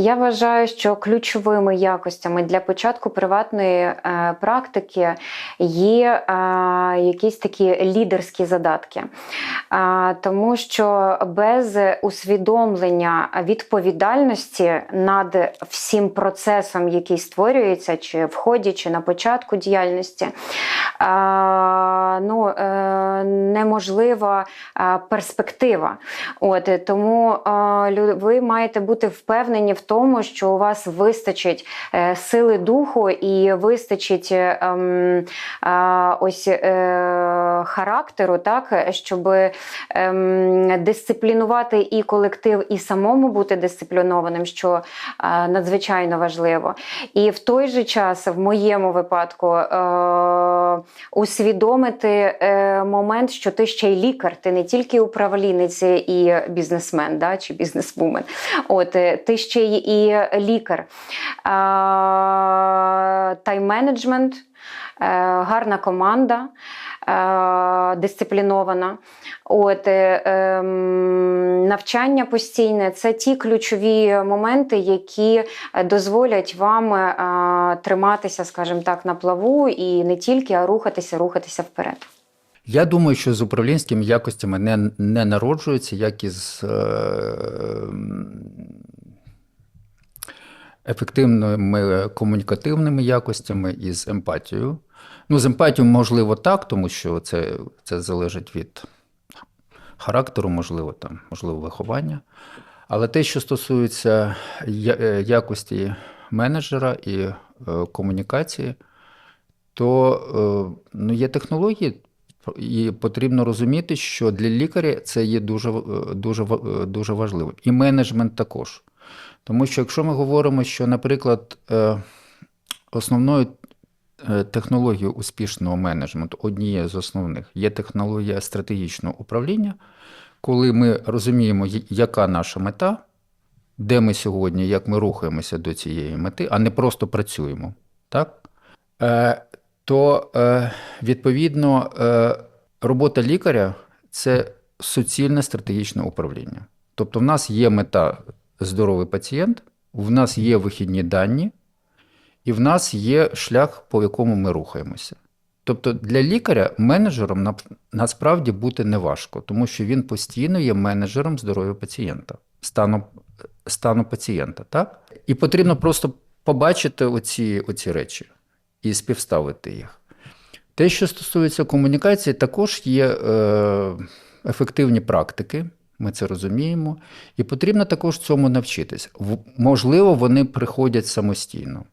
Я вважаю, що ключовими якостями для початку приватної е, практики є е, якісь такі лідерські задатки, Е, тому що без усвідомлення відповідальності над всім процесом, який створюється, чи в ході, чи на початку діяльності, е, ну, е, неможлива е, перспектива. От, тому е, ви маєте бути впевнені в тому, що у вас вистачить е, сили духу і вистачить е, ем, е, ось е, характеру, так, щоб ем, дисциплінувати і колектив, і самому бути дисциплінованим, що е, надзвичайно важливо. І в той же час, в моєму випадку, е, усвідомити е, момент, що ти ще й лікар, ти не тільки управлінець і бізнесмен, да, чи бізнесвумен. От е, ти ще й і лікар. Е, Тайм-менеджмент, е, гарна команда. е, Дисциплінована, от ем, навчання постійне це ті ключові моменти, які дозволять вам триматися, скажімо так, на плаву і не тільки, а рухатися, рухатися вперед. Я думаю, що з управлінськими якостями не, не народжуються, як і з е, ефективними комунікативними якостями і з емпатією. Ну, з емпатією, можливо, так, тому що це, це залежить від характеру, можливо, там, можливо, виховання. Але те, що стосується е, якості менеджера і е, комунікації, то е, ну, є технології, і потрібно розуміти, що для лікаря це є дуже, е, дуже, е, дуже важливим. І менеджмент також. Тому що якщо ми говоримо, що, наприклад, е, основною е, технологією успішного менеджменту, однією з основних, є технологія стратегічного управління, коли ми розуміємо, яка наша мета, де ми сьогодні, як ми рухаємося до цієї мети, а не просто працюємо. Так? Е, то відповідно робота лікаря це суцільне стратегічне управління. Тобто, в нас є мета здоровий пацієнт, в нас є вихідні дані, і в нас є шлях, по якому ми рухаємося. Тобто для лікаря менеджером насправді бути неважко, тому що він постійно є менеджером здоров'я пацієнта, стану, стану пацієнта. Так? І потрібно просто побачити оці, оці речі і співставити їх. Те, що стосується комунікації, також є е, ефективні практики, ми це розуміємо, і потрібно також цьому навчитись. Можливо, вони приходять самостійно.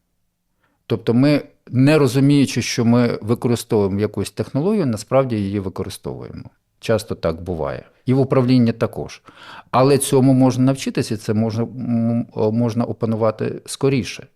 Тобто, ми, не розуміючи, що ми використовуємо якусь технологію, насправді її використовуємо. Часто так буває. І в управлінні також. Але цьому можна навчитися, і це можна, можна опанувати скоріше.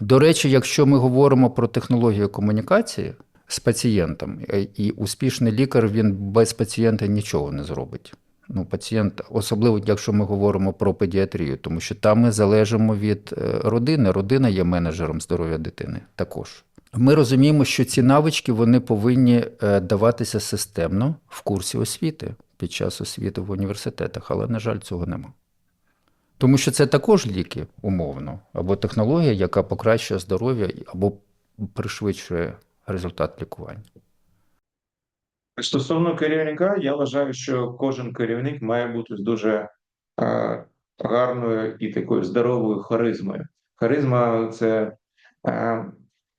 До речі, якщо ми говоримо про технологію комунікації з пацієнтом, е, і успішний лікар він без пацієнта нічого не зробить. Ну, пацієнт, особливо якщо ми говоримо про педіатрію, тому що там ми залежимо від е, родини. Родина є менеджером здоров'я дитини також. Ми розуміємо, що ці навички вони повинні е, даватися системно в курсі освіти під час освіти в університетах, але, на жаль, цього нема. Тому що це також ліки, умовно, або технологія, яка покращує здоров'я або пришвидшує результат лікування. Стосовно керівника, я вважаю, що кожен керівник має бути з дуже е, гарною і такою здоровою харизмою. Харизма це е,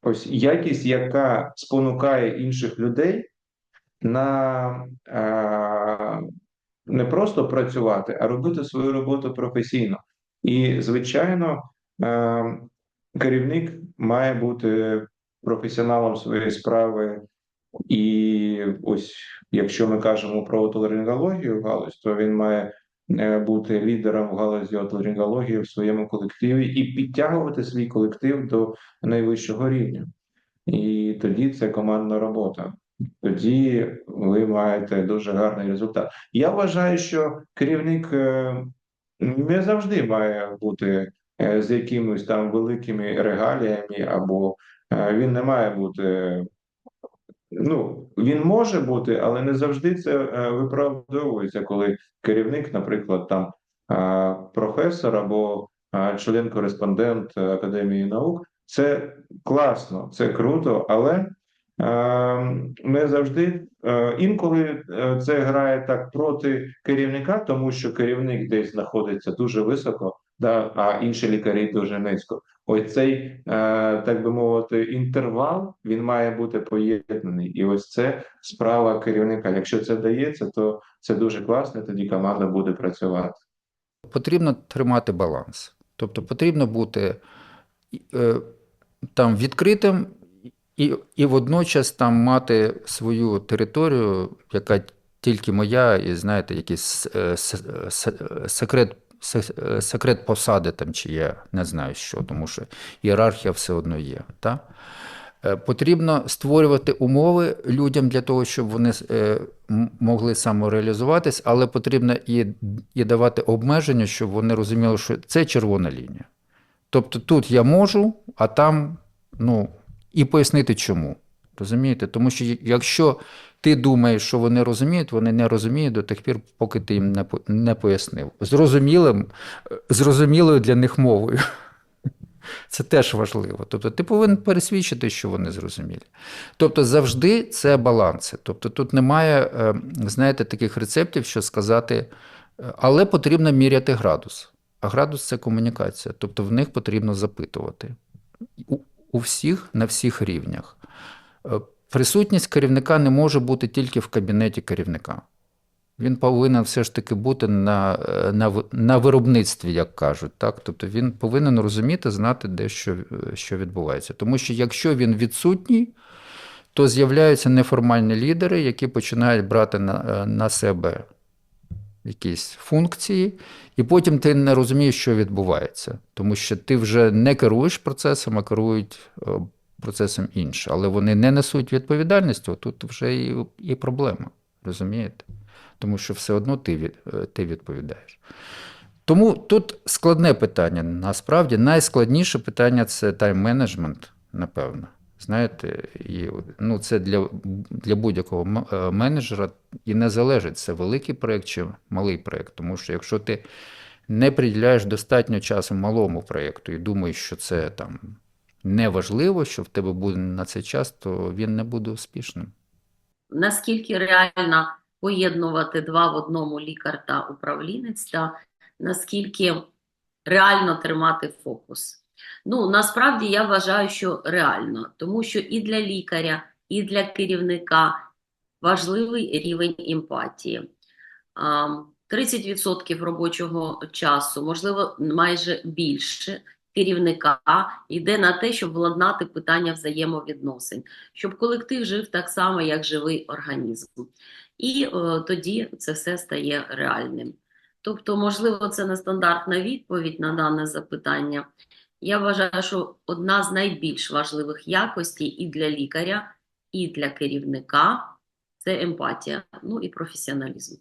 ось якість, яка спонукає інших людей на е, не просто працювати, а робити свою роботу професійно. І, звичайно, е, керівник має бути професіоналом своєї справи. І ось якщо ми кажемо про отоларингологію галузь, то він має е, бути лідером в галузі отоларингології в своєму колективі і підтягувати свій колектив до найвищого рівня. І тоді це командна робота. Тоді ви маєте дуже гарний результат. Я вважаю, що керівник е, не завжди має бути е, з якимись там великими регаліями, або він не має бути Ну, він може бути, але не завжди це е, виправдовується, коли керівник, наприклад, там е, професор або а, член-кореспондент Академії наук. Це класно, це круто, але е, не завжди е, інколи е, це грає так проти керівника, тому що керівник десь знаходиться дуже високо, да, а інші лікарі дуже низько. Ось цей, е, так би мовити, інтервал він має бути поєднаний, і ось це справа керівника. Якщо це вдається, то це дуже класно. Тоді команда буде працювати. Потрібно тримати баланс. Тобто потрібно бути е, там відкритим і, і водночас там мати свою територію, яка тільки моя, і знаєте, якийсь е, секрет, се- секрет посади там чи є, не знаю що, тому що ієрархія все одно є. Та? Е, Потрібно створювати умови людям для того, щоб вони е, могли самореалізуватись, але потрібно і, і давати обмеження, щоб вони розуміли, що це червона лінія. Тобто тут я можу, а там, ну, і пояснити чому. Розумієте? Тому що якщо ти думаєш, що вони розуміють, вони не розуміють до тих пір, поки ти їм не, пояснив. Зрозумілим, е, зрозумілою для них мовою. Це теж важливо. Тобто ти повинен пересвідчити, що вони зрозумілі. Тобто завжди це баланси. Тобто тут немає, е, знаєте, таких рецептів, що сказати, е, але потрібно міряти градус. А градус це комунікація. Тобто в них потрібно запитувати. У, у всіх на всіх рівнях. Присутність керівника не може бути тільки в кабінеті керівника. Він повинен все ж таки бути на, е, на, на виробництві, як кажуть. Так? Тобто він повинен розуміти, знати, де що, е, що відбувається. Тому що якщо він відсутній, то з'являються неформальні лідери, які починають брати на, е, на себе якісь функції, і потім ти не розумієш, що відбувається. Тому що ти вже не керуєш процесом, а керують процесом інші. Але вони не несуть відповідальності, тут вже і, і проблема. Розумієте? Тому що все одно ти, від, е, ти відповідаєш. Тому тут складне питання. Насправді найскладніше питання це тайм-менеджмент, напевно. Знаєте, і, ну, це для, для будь-якого е, менеджера і не залежить, це великий проєкт чи малий проєкт. Тому що якщо ти не приділяєш достатньо часу малому проєкту і думаєш, що це там неважливо, що в тебе буде на цей час, то він не буде успішним. наскільки реально поєднувати два в одному лікар та управлінець, та наскільки реально тримати фокус. Ну, насправді я вважаю, що реально, тому що і для лікаря, і для керівника важливий рівень емпатії. 30% робочого часу, можливо, майже більше керівника йде на те, щоб владнати питання взаємовідносин щоб колектив жив так само, як живий організм. І е, тоді це все стає реальним. Тобто, можливо, це нестандартна відповідь на дане запитання. Я вважаю, що одна з найбільш важливих якостей і для лікаря, і для керівника це емпатія, ну і професіоналізм.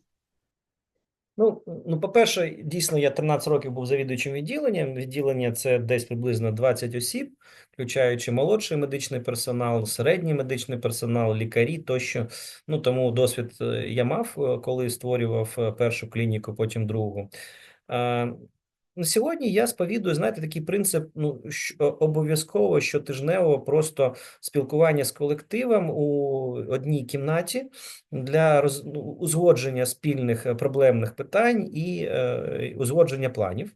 Ну, ну, по-перше, дійсно, я 13 років був завідуючим відділенням. Відділення це десь приблизно 20 осіб, включаючи молодший медичний персонал, середній медичний персонал, лікарі тощо. Ну, тому досвід е, я мав, е, коли створював е, першу клініку, потім другу. На сьогодні я сповідую, знаєте, такий принцип, ну, що обов'язково щотижнево просто спілкування з колективом у одній кімнаті для роз, ну, узгодження спільних е, проблемних питань і е, узгодження планів.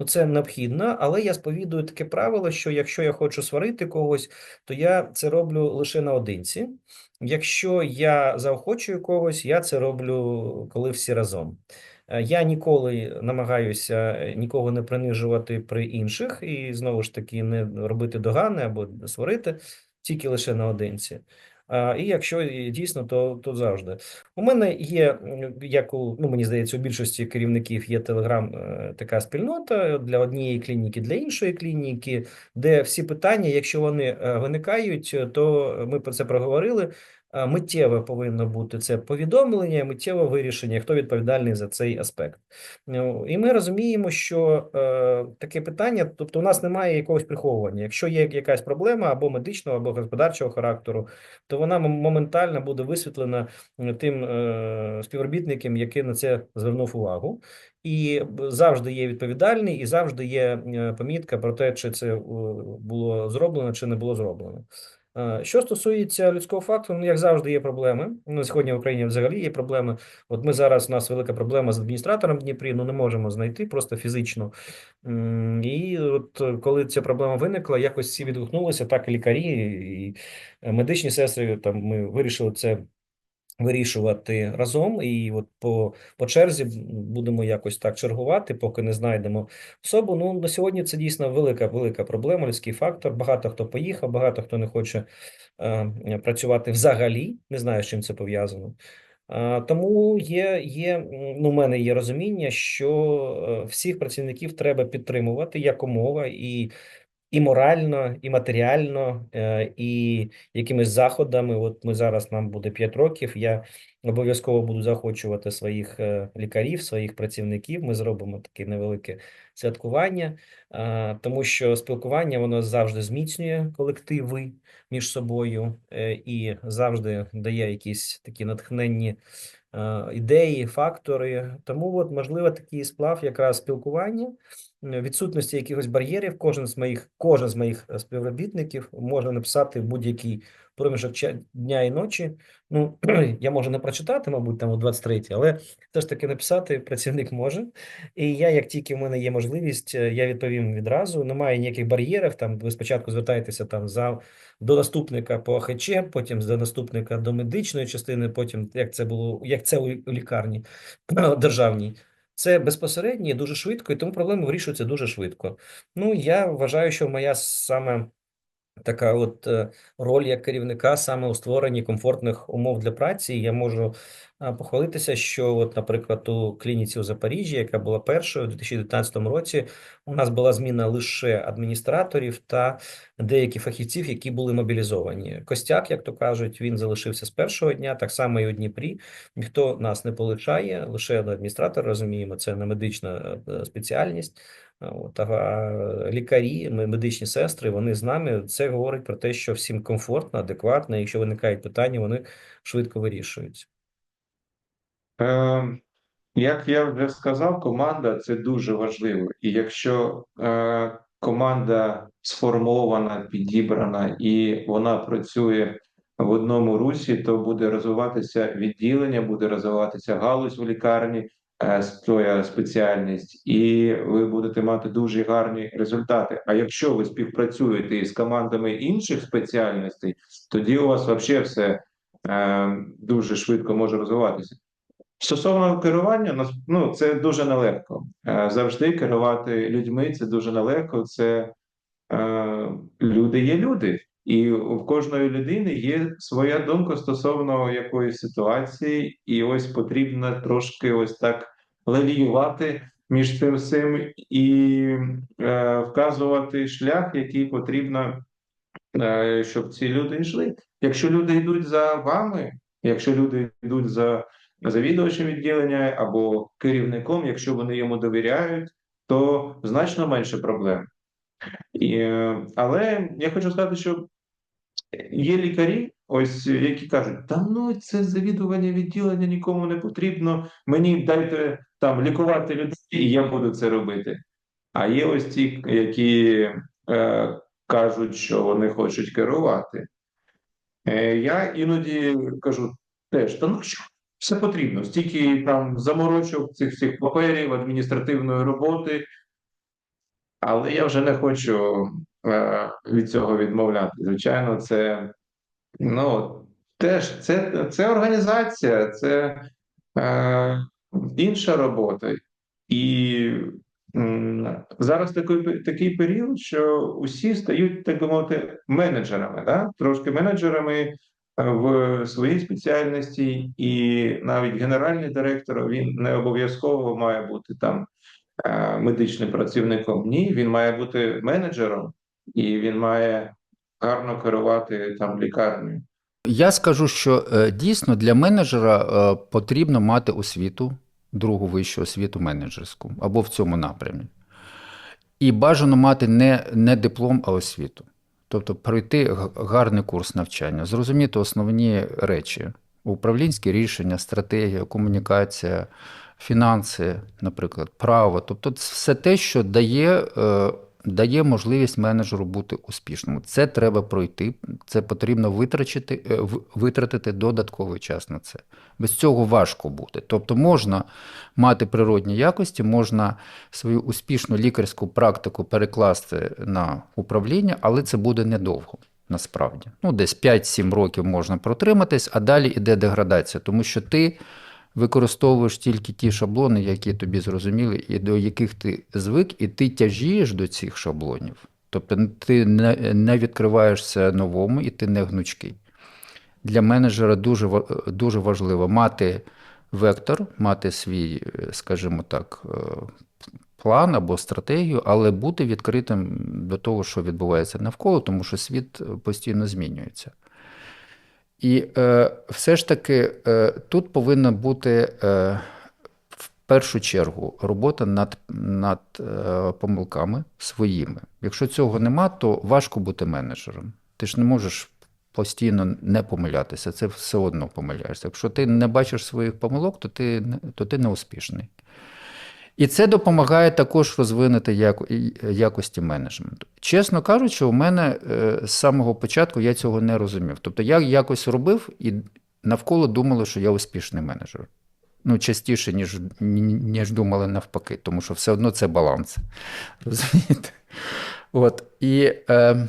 Ну, це необхідно, але я сповідую таке правило, що якщо я хочу сварити когось, то я це роблю лише наодинці. Якщо я заохочую когось, я це роблю, коли всі разом. Е, Я ніколи намагаюся е, нікого не принижувати при інших і знову ж таки не робити догани або сварити, тільки лише наодинці. А, І якщо дійсно, то, то завжди. У мене є, як у, ну, мені здається, у більшості керівників є Телеграм е, така спільнота для однієї клініки, для іншої клініки, де всі питання, якщо вони е, виникають, то ми про це проговорили. Е, миттєве повинно бути це повідомлення, миттєве вирішення, хто відповідальний за цей аспект. Ну, І ми розуміємо, що е, таке питання, тобто у нас немає якогось приховування. Якщо є якась проблема або медичного, або господарчого характеру, то вона моментально буде висвітлена е, тим співробітником, який на це звернув увагу. І завжди є відповідальний, і завжди є помітка про те, чи це було зроблено, чи не було зроблено. Е, Що стосується людського фактору, ну як завжди, є проблеми. Ну сьогодні в Україні взагалі є проблеми. От ми зараз у нас велика проблема з адміністратором в Дніпрі, ну не можемо знайти просто фізично. І от е, коли ця проблема виникла, якось всі відгукнулися, так і лікарі, і е, медичні сестри. Там ми вирішили це вирішувати разом, і от по, по черзі будемо якось так чергувати, поки не знайдемо особу. Ну на сьогодні це дійсно велика, велика проблема, людський фактор. Багато хто поїхав, багато хто не хоче е, працювати взагалі. Не знаю, з чим це пов'язано. Е, Тому є, є, ну, у мене є розуміння, що е, всіх працівників треба підтримувати якомога і, і морально, і матеріально, е, і якимись заходами. От ми зараз нам буде 5 років. Я обов'язково буду заохочувати своїх е, лікарів, своїх працівників. Ми зробимо таке невелике святкування, е, тому що спілкування воно завжди зміцнює колективи між собою і завжди дає якісь такі натхненні ідеї, фактори. Тому, от, можливо, такий сплав якраз спілкування, відсутності якихось бар'єрів. Кожен з моїх, кожен з моїх е, співробітників може написати будь-який проміжок дня і ночі. Ну, я можу не прочитати, мабуть, там о 23, але все ж таки написати працівник може. І я, як тільки в мене є можливість, е, я відповім відразу. Немає ніяких бар'єрів. Там ви спочатку звертаєтеся там за до наступника по АХЧ, потім до наступника до медичної частини, потім як це було, як це у у лікарні державній. Це безпосередньо дуже швидко, і тому проблеми вирішуються дуже швидко. Ну, я вважаю, що моя саме така от е, роль як керівника саме у створенні комфортних умов для праці. Я можу похвалитися, що, от, наприклад, у клініці у Запоріжжі, яка була першою у 2019 році, у нас була зміна лише адміністраторів та деяких фахівців, які були мобілізовані. Костяк, як то кажуть, він залишився з першого дня, так само і у Дніпрі. Ніхто нас не полишає, лише адміністратор, розуміємо, це не медична е, спеціальність. От, а лікарі, медичні сестри, вони з нами. Це говорить про те, що всім комфортно, адекватно. Якщо виникають питання, вони швидко вирішуються. Е, як я вже сказав, команда це дуже важливо. І якщо е, команда сформована, підібрана і вона працює в одному русі, то буде розвиватися відділення, буде розвиватися галузь в лікарні, е, своя спеціальність, і ви будете мати дуже гарні результати. А якщо ви співпрацюєте із командами інших спеціальностей, тоді у вас взагалі все е, дуже швидко може розвиватися. Стосовно керування, ну це дуже нелегко. Е, Завжди керувати людьми це дуже нелегко. Це е, люди є люди, і в кожної людини є своя думка стосовно якоїсь ситуації, і ось потрібно трошки ось так лавіювати між цим всім і е, вказувати шлях, який потрібно, е, щоб ці люди йшли. Якщо люди йдуть за вами, якщо люди йдуть за завідувачем відділення або керівником, якщо вони йому довіряють, то значно менше проблем. І, е, але я хочу сказати, що є лікарі, ось які кажуть: та ну це завідування відділення нікому не потрібно. Мені дайте там лікувати людей, і я буду це робити. А є ось ті, які е, кажуть, що вони хочуть керувати. Е, я іноді кажу теж, та ну що все потрібно, стільки там заморочок цих всіх паперів, адміністративної роботи, але я вже не хочу е, від цього відмовляти. Звичайно, це ну, теж це, це організація, це е, інша робота. І зараз такий, такий період, що усі стають, так би мовити, менеджерами, да? трошки менеджерами е, в своїй спеціальності, і навіть генеральний директор він не обов'язково має бути там е, медичним працівником. Ні, він має бути менеджером, і він має гарно керувати там лікарнею. Я скажу, що е, дійсно для менеджера е, потрібно мати освіту, другу вищу освіту менеджерську або в цьому напрямі. І бажано мати не, не диплом, а освіту. Тобто пройти гарний курс навчання, зрозуміти основні речі: управлінські рішення, стратегія, комунікація, фінанси, наприклад, право. Тобто, це все те, що дає, е, дає можливість менеджеру бути успішним. Це треба пройти, це потрібно витрачити, е, витратити додатковий час на це. Без цього важко бути. Тобто можна мати природні якості, можна свою успішну лікарську практику перекласти на управління, але це буде недовго. Насправді, ну десь 5-7 років можна протриматись, а далі йде деградація, тому що ти використовуєш тільки ті шаблони, які тобі зрозуміли, і до яких ти звик, і ти тяжієш до цих шаблонів. Тобто ти не, відкриваєшся новому і ти не гнучкий. Для менеджера дуже, дуже важливо мати вектор, мати свій, скажімо так, е, план або стратегію, але бути відкритим до того, що відбувається навколо, тому що світ постійно змінюється. І е, все ж таки е, тут повинна бути е, в першу чергу робота над, над е, помилками своїми. Якщо цього нема, то важко бути менеджером. Ти ж не можеш постійно не помилятися, це все одно помиляєшся. Якщо ти не бачиш своїх помилок, то ти, то ти не успішний. І це допомагає також розвинути яко- якості менеджменту. Чесно кажучи, у мене е, з самого початку я цього не розумів. Тобто я якось робив і навколо думали, що я успішний менеджер. Ну, частіше, ніж, ніж думали навпаки, тому що все одно це баланс. Розумієте? От. І, е,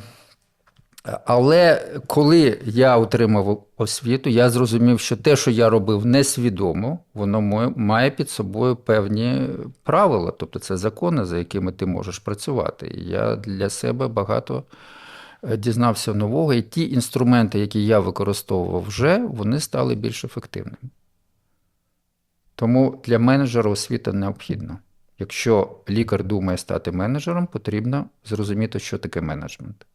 але коли я отримав освіту, я зрозумів, що те, що я робив несвідомо, воно має під собою певні правила, тобто це закони, за якими ти можеш працювати. І я для себе багато е, дізнався нового, і ті інструменти, які я використовував вже, вони стали більш ефективними. Тому для менеджера освіта необхідна. Якщо лікар думає стати менеджером, потрібно зрозуміти, що таке менеджмент.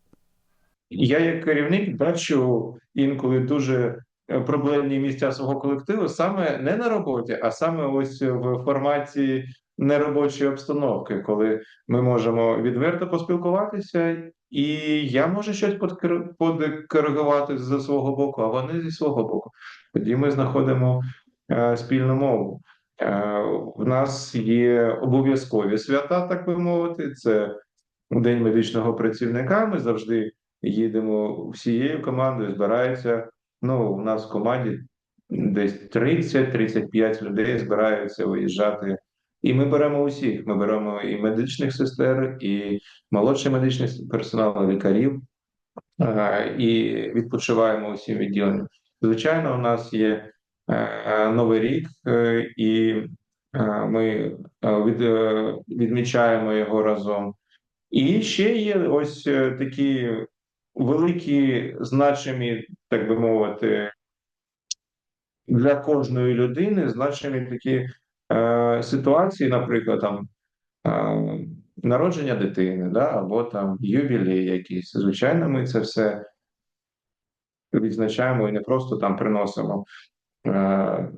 Я як керівник бачу інколи дуже е, проблемні місця свого колективу саме не на роботі, а саме ось в форматі неробочої обстановки, коли ми можемо відверто поспілкуватися, і я можу щось подкоригувати зі свого боку, а вони зі свого боку. Тоді ми знаходимо е, спільну мову. Е, в нас є обов'язкові свята, так би мовити. Це День медичного працівника. Ми завжди їдемо всією командою, збираються. Ну, у нас в команді десь 30-35 людей збираються виїжджати. І ми беремо усіх. Ми беремо і медичних сестер, і молодший медичний персонал, лікарів, і відпочиваємо усім відділенням. Звичайно, у нас є е, Новий рік, е, і е, ми від, відмічаємо його разом. І ще є ось такі великі, значимі, так би мовити, для кожної людини значимі такі е, ситуації, наприклад, там е, народження дитини, да, або там ювілей якийсь. Звичайно, ми це все відзначаємо і не просто там приносимо. Е,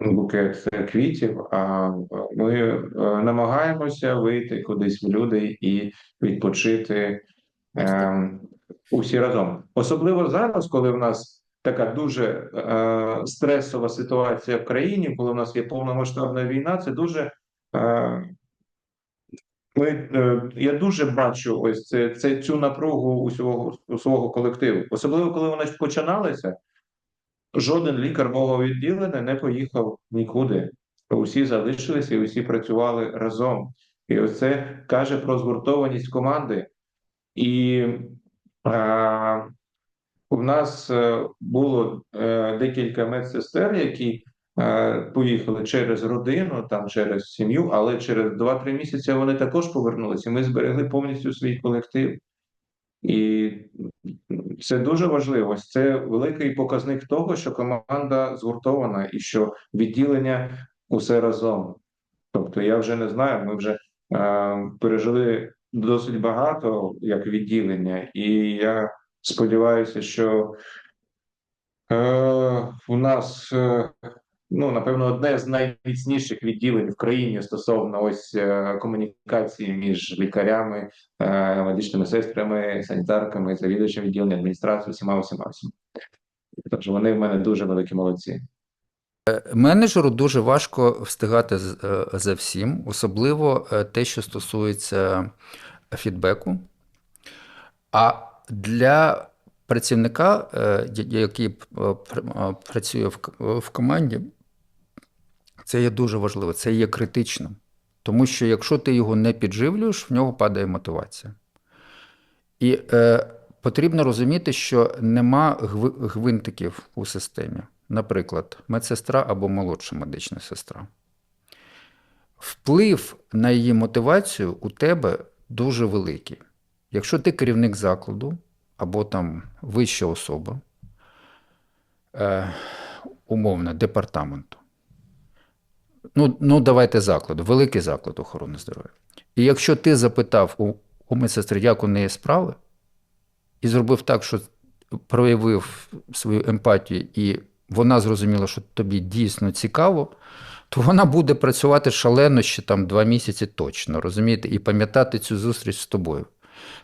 букет квітів, а ми е, намагаємося вийти кудись в люди і відпочити е, усі разом. Особливо зараз, коли в нас така дуже е, стресова ситуація в країні, коли в нас є повномасштабна війна, це дуже. Е, ми, е, я дуже бачу ось це, це цю напругу у свого, колективу, особливо коли вона починалася. Жоден лікар мого відділення не поїхав нікуди. Усі залишилися і усі працювали разом. І оце каже про згуртованість команди. І у нас е, було е, декілька медсестер, які е, поїхали через родину, там через сім'ю, але через 2-3 місяці вони також повернулися. Ми зберегли повністю свій колектив. І це дуже важливо. Це великий показник того, що команда згуртована і що відділення усе разом. Тобто, я вже не знаю, ми вже е, пережили досить багато як відділення, і я сподіваюся, що Е, у нас, е, ну, напевно, одне з найміцніших відділень в країні стосовно ось е, комунікації між лікарями, е, медичними сестрами, санітарками, завідувачем відділення, адміністрацією, всіма, всіма, всіма. Тож вони в мене дуже великі молодці. Менеджеру дуже важко встигати е, за всім, особливо е, те, що стосується фідбеку. А для працівника, е, який е, пр- е, працює в команді, це є дуже важливо, це є критично. Тому що якщо ти його не підживлюєш, в нього падає мотивація. І е, потрібно розуміти, що нема гвинтиків у системі. Наприклад, медсестра або молодша медична сестра. Вплив на її мотивацію у тебе дуже великий. Якщо ти керівник закладу або там вища особа, е, умовно, департаменту, ну, ну давайте закладу, великий заклад охорони здоров'я. І якщо ти запитав у, у медсестри, як у неї справи, і зробив так, що проявив свою емпатію, і вона зрозуміла, що тобі дійсно цікаво, то вона буде працювати шалено ще там два місяці точно, розумієте, і пам'ятати цю зустріч з тобою.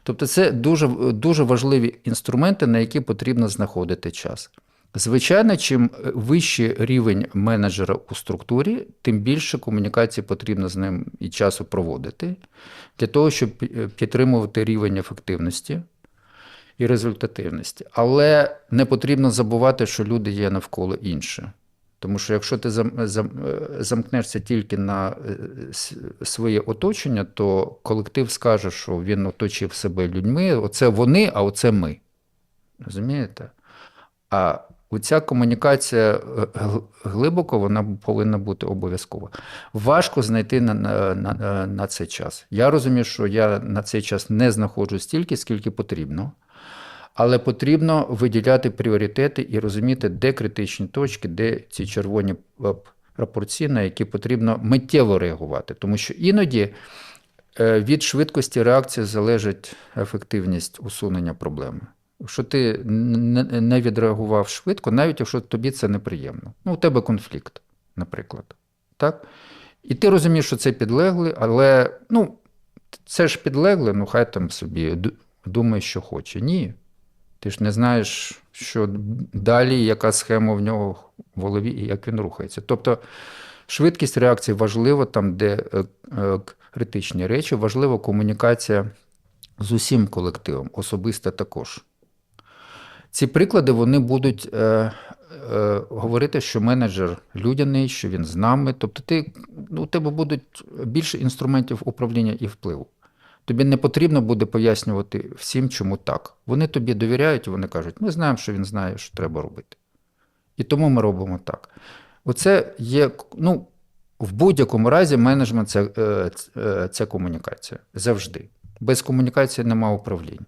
Тобто це дуже, дуже важливі інструменти, на які потрібно знаходити час. Звичайно, чим вищий рівень менеджера у структурі, тим більше комунікації потрібно з ним і часу проводити для того, щоб підтримувати рівень ефективності і результативності. Але не потрібно забувати, що люди є навколо інші. Тому що якщо ти зам- зам- замкнешся тільки на е, своє оточення, то колектив скаже, що він оточив себе людьми. Оце вони, а оце ми. Розумієте? А оця комунікація е, глибоко вона повинна бути обов'язкова. Важко знайти на, на, на, на цей час. Я розумію, що я на цей час не знаходжу стільки, скільки потрібно. Але потрібно виділяти пріоритети і розуміти, де критичні точки, де ці червоні е, на які потрібно миттєво реагувати. Тому що іноді е, від швидкості реакції залежить ефективність усунення проблеми. Якщо ти не відреагував швидко, навіть якщо тобі це неприємно. Ну, у тебе конфлікт, наприклад. Так? І ти розумієш, що це підлеглий, але ну, це ж підлеглий, ну хай там собі думає, що хоче. Ні. Ти ж не знаєш, що далі, яка схема в нього в голові і як він рухається. Тобто швидкість реакції важлива там, де е, е, критичні речі, важлива комунікація з усім колективом, особисто також. Ці приклади вони будуть е, е, говорити, що менеджер людяний, що він з нами. Тобто, ти, ну, у тебе будуть більше інструментів управління і впливу. Тобі не потрібно буде пояснювати всім, чому так. Вони тобі довіряють, вони кажуть, ми знаємо, що він знає, що треба робити. І тому ми робимо так. Оце є, ну, в будь-якому разі менеджмент це, е, е, це комунікація. Завжди. Без комунікації немає управління.